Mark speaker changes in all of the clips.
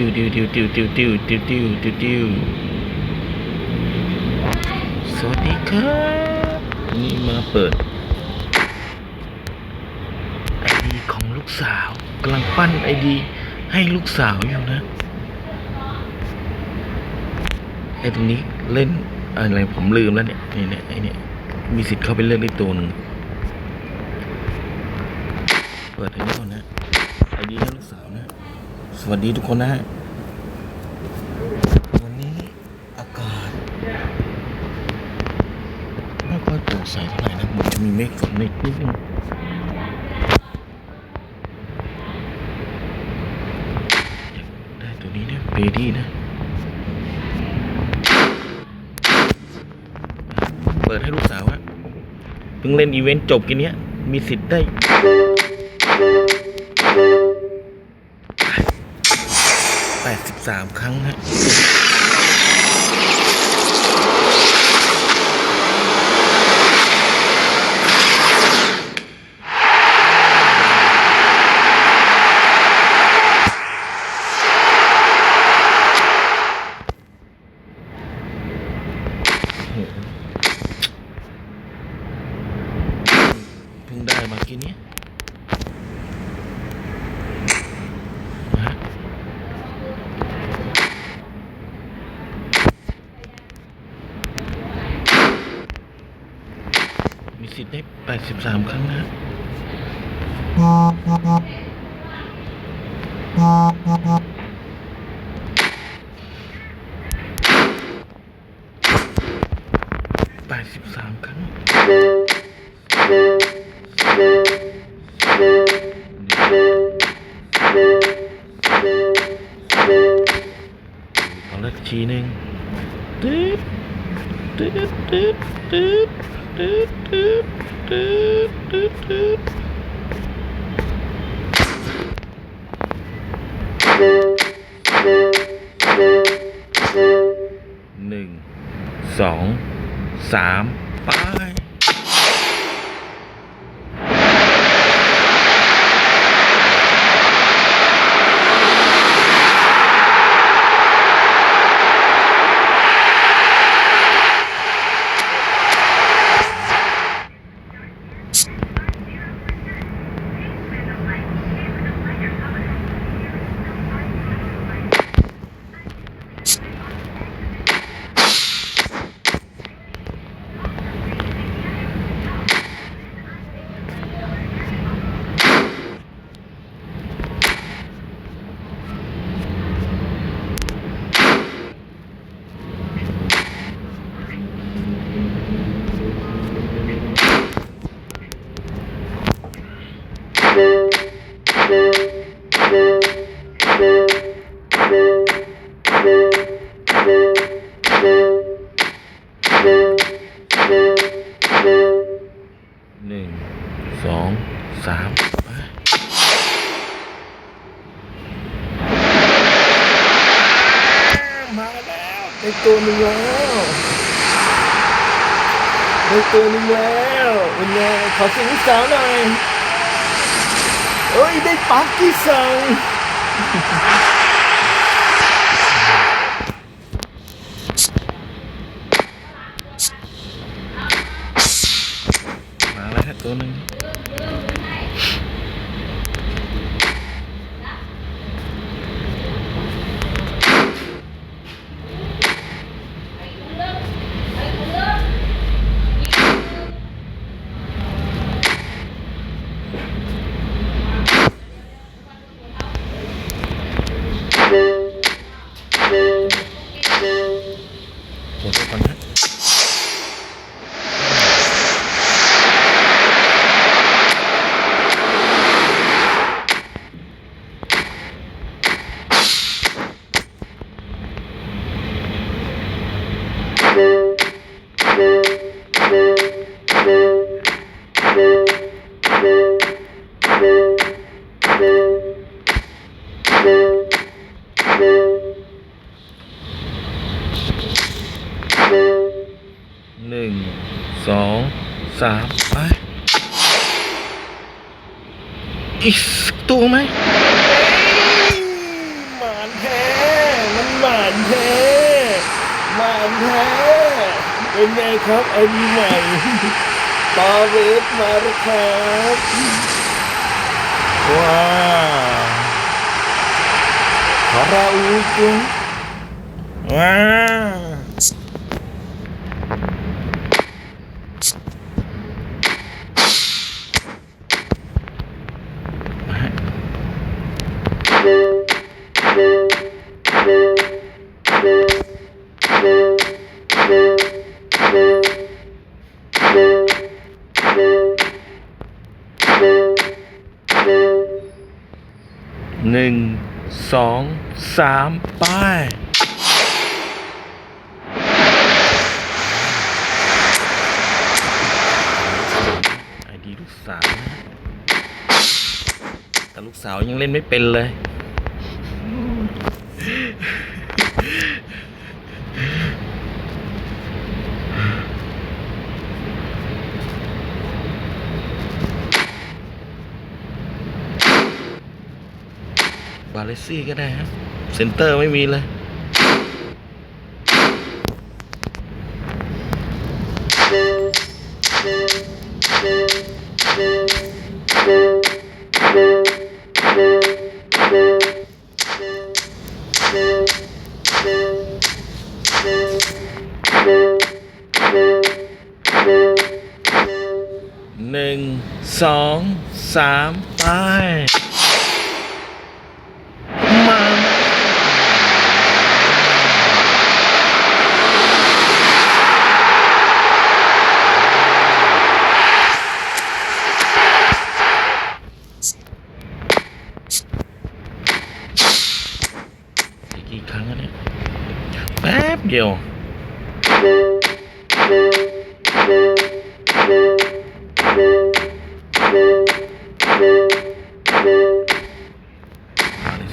Speaker 1: ติวติวติวติวติวติวติวติวติวติวสวัสดีครับนี่มาเปิดไอดีของลูกสาวกำลังปั้นไอดีให้ลูกสาวอยู่นะไอตรงนี้เล่นอะไรผมลืมแล้วเนี่ยนี่เนี่ยไอเนี่ยมีสิทธิ์เข้าไปเล่นได้ตัวหนึ่งเปิดไอ้นี่ก่อนนะไอดีให้ลูกสาวนะ ส วัสดีทุกคนนะฮะ วันนี้อากาศไม่ค่อยโปร่งใสเท่าไหร่นะมันจะมีเมฆฝนนิดนิดนึงได้ตัวนี้นะเบดี้นะ เปิดให้ลูกสาวอะเพิ่งเล่นอีเวนต์จบกินเนี้ย มีสิทธิ์ได้ สามครั้งฮะ ได้แปดสิบสามครั้งนะแปดสิบสามครั้งตอนแรกชีนึงตึ๊ดตึ๊ดตึ๊ดตึ๊ดตึ๊ด ตึ๊ดตึ๊ดตึ๊ดตึ๊ดหนึ่งสองสามไป หนึ่งสองสามไปมาแล้วได้ตัวหนึ่งแล้วได้ ตัวหนึ่งแล้วเป็นไงขอเสียงลูกสาวหน่อยเอ้ยได้ปักกี้สัง một cái phần hết Thank you. สามไปอีกสักตัวไหมหมานแท้านแท้หวานแท้เป็นไงครับไอ้ใหม่ตาเวฟมาแล้วครับว้าวคาราอูกุงว้า หนึ่งสองสามไป้ายไอดีลูกสาวแต่ลูกสาวยังเล่นไม่เป็นเลยาเลซี่ก็ได้ฮะเซนเตอร์ไม่มีเลยหนึ่งสองสามไป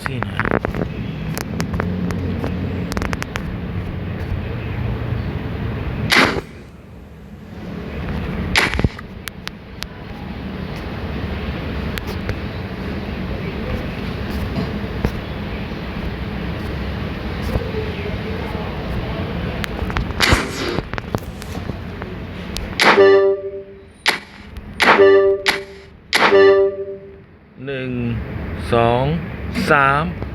Speaker 1: see now. Nâng sóng 3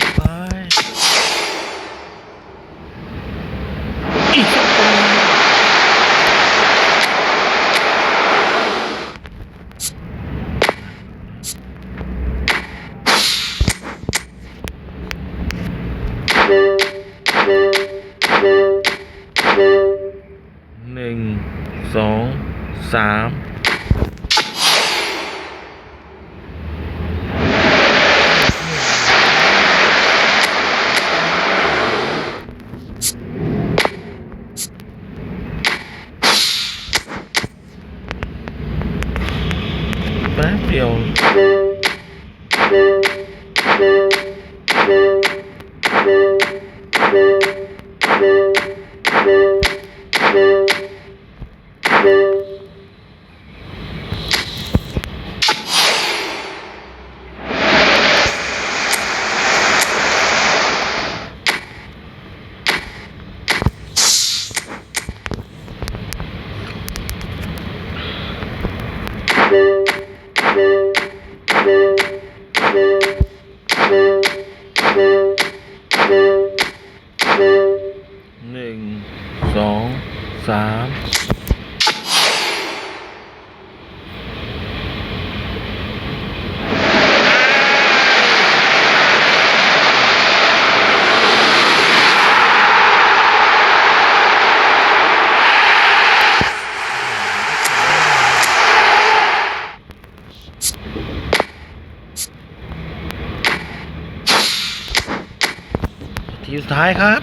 Speaker 1: ครับ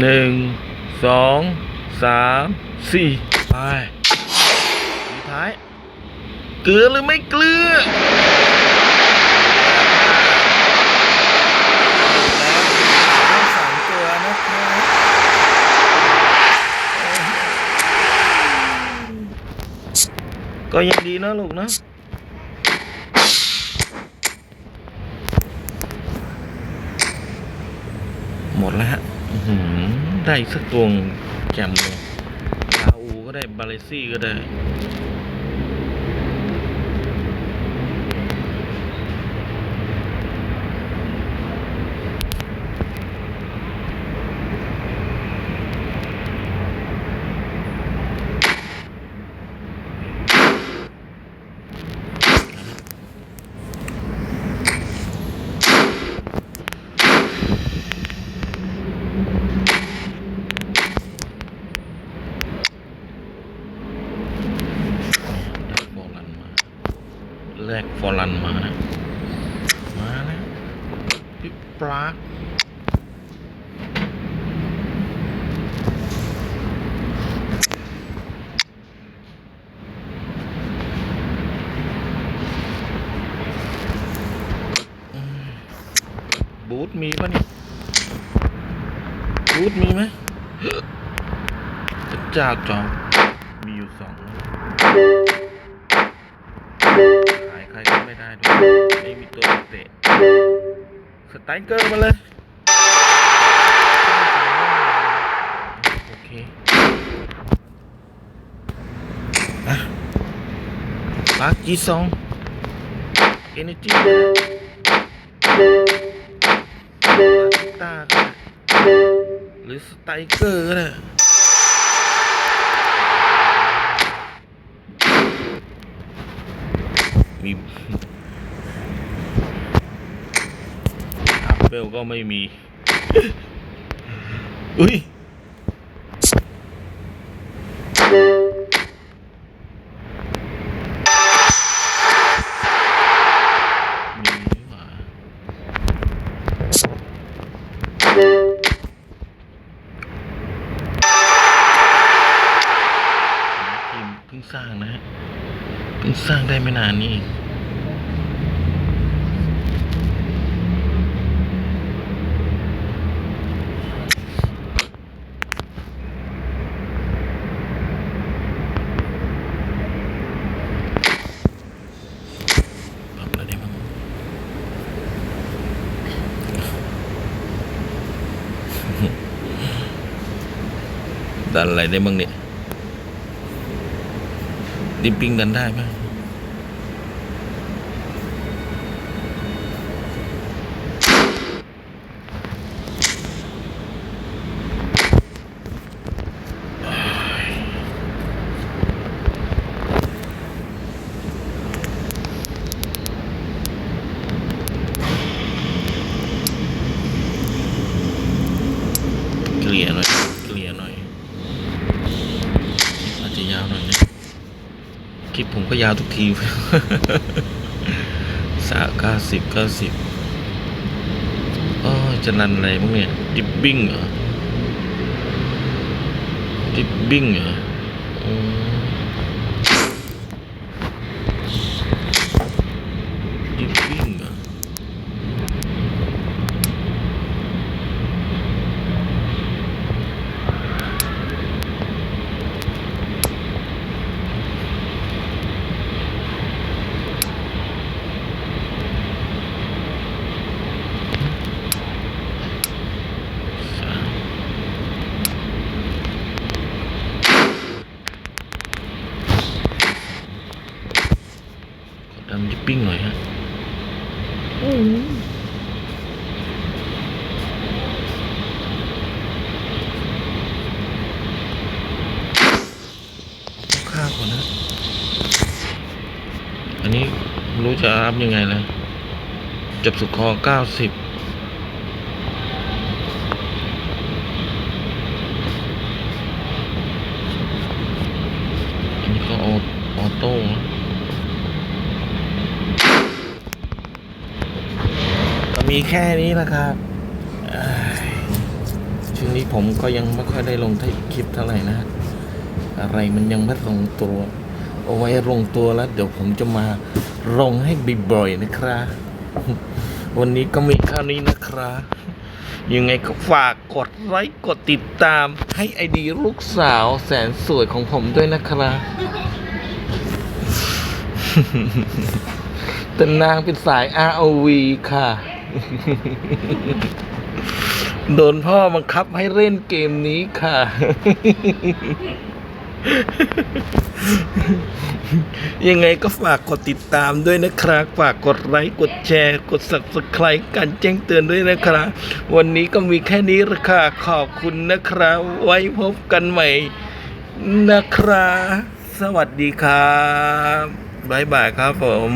Speaker 1: หนึ่ง สอง สาม สี่ไปสุดท้าย เกลือหรือไม่เกลือ
Speaker 2: แล้วสองตัวนะครับ
Speaker 1: ก็ยังดีนะลูกนะหมดแล้วฮะได้สักตัวแจ่มเลยลาอูก็ได้บาเลซี่ก็ได้ฟอร์ลันมา แลกฟ อร์ลันมานะ มานะพี่ปลาบูธมีปะเนี่ยบูธมีไหมพระเจ้าจอมมีอยู่สองขายใคร ก็ไม่ได้ด้วยไม่มีตัวเตะสไตเกอร์มาเลย โอเคอะลากจีซองเอเนจีตาก็ได้หรือสไตเกอร์ก็ได้ มีอัพเวลก็ไม่มีอุ้ยมีนี่หว่าทีมเพิ่งสร้างนะฮะเพิ่งสร้างได้ไม่นานนี้เองปรับอะไรได้บ้งดันอะไรได้บ้างเนี่ย ดิปปิ้งดันได้ไหมเกลี่ยหน่อย เกลี่ยหน่อย อาจจะยาวหน่อยนะ คลิปผม ก็ยาวทุกทีสาเก้าสิบเก้าสิบอ๋อจะนันอะไรบ้างเนี่ยดิบบิ้งเหรอดิบบิ้งเหรอมดิปบิ้งเหรอ สามขอดำดิปปิ้งหน่อยฮะต้องข้าวก่อนนะ อันนี้ไม่รู้ จะอัพยังไงเลยจับสุดคอเก้าสิบอันนี้ก็อออโต้ก็มีแค่นี้นะครับช่วงนี้ผมก็ยังไม่ค่อยได้ลงคลิปเท่าไหร่นะ อะไรมันยังไม่ลงตัว เอาไว้ลงตัวแล้ว เดี๋ยวผมจะมาลงให้บ่อยๆนะครับวันนี้ก็มีแค่นี้นะครับยังไงก็ฝากกดไลค์กดติดตามให้ไอดีลูกสาวแสนสวยของผมด้วยนะครับแต่นางเป็นสาย ROV ค่ะ โดนพ่อบังคับให้เล่นเกมนี้ค่ะ ยังไงก็ฝากกดติดตามด้วยนะครับ ฝากกดไลค์ กดแชร์ กด subscribe กันแจ้งเตือนด้วยนะครับ วันนี้ก็มีแค่นี้ละค่ะ ขอบคุณนะครับ ไว้พบกันใหม่นะครับ สวัสดีครับบ๊ายบายครับผม